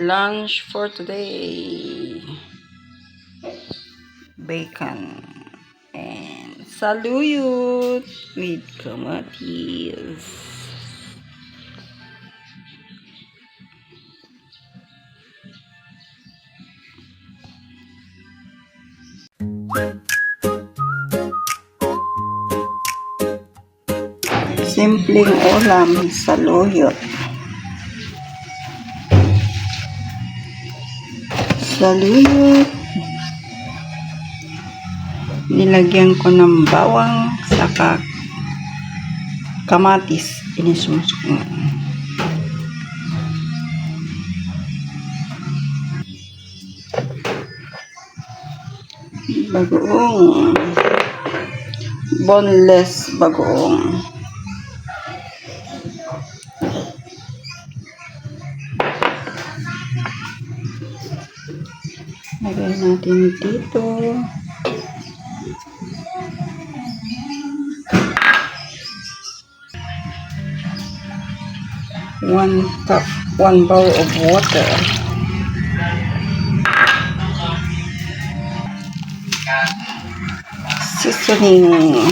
lunch for today. Bacon and saluyot with kamatis. Simpleng ulam sa Saluyot. Nilagyan ko ng bawang saka kamatis. Inismusok ko. Bagoong. Boneless bagoong. Lagay natin dito. One cup, one bowl of water. Seasoning.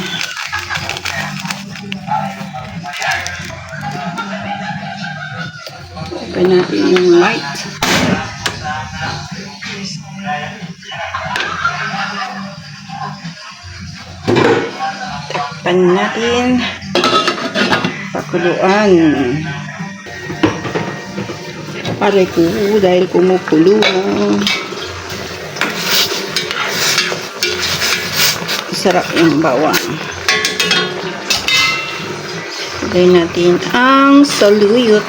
Lagay natin yung light. Takpan natin. Pakuluan. Pare ko dahil kumukulo na. Sarap yung bawang. Lagay natin ang saluyot.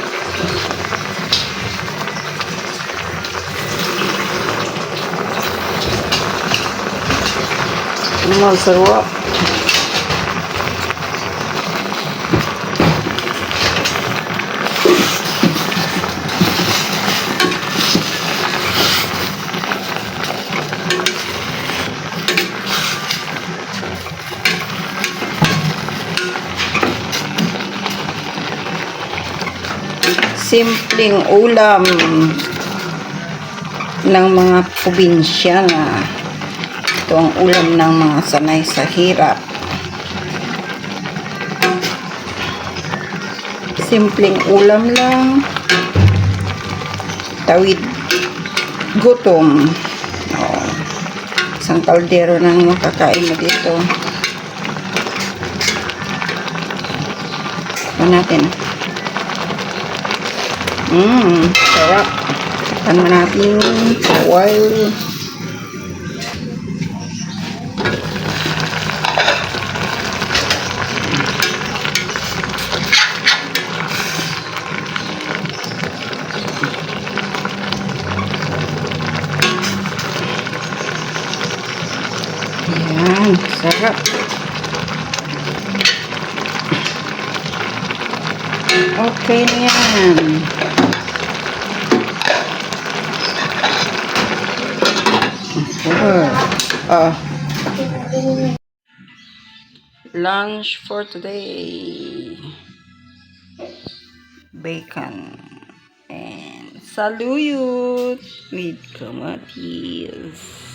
Masarap. Simpleng ulam ng mga probinsya na ito ang ulam ng mga sanay sa hirap. Simpleng ulam lang. Tawid gutom. Oh. Isang kaldero ng makakain mo dito. Ito natin. Mmm, sarap. Mo natin while Ayan, sarap. Okay na. Ah. Lunch for today. Bacon and saluyot with kamatis.